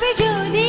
যাবে যদি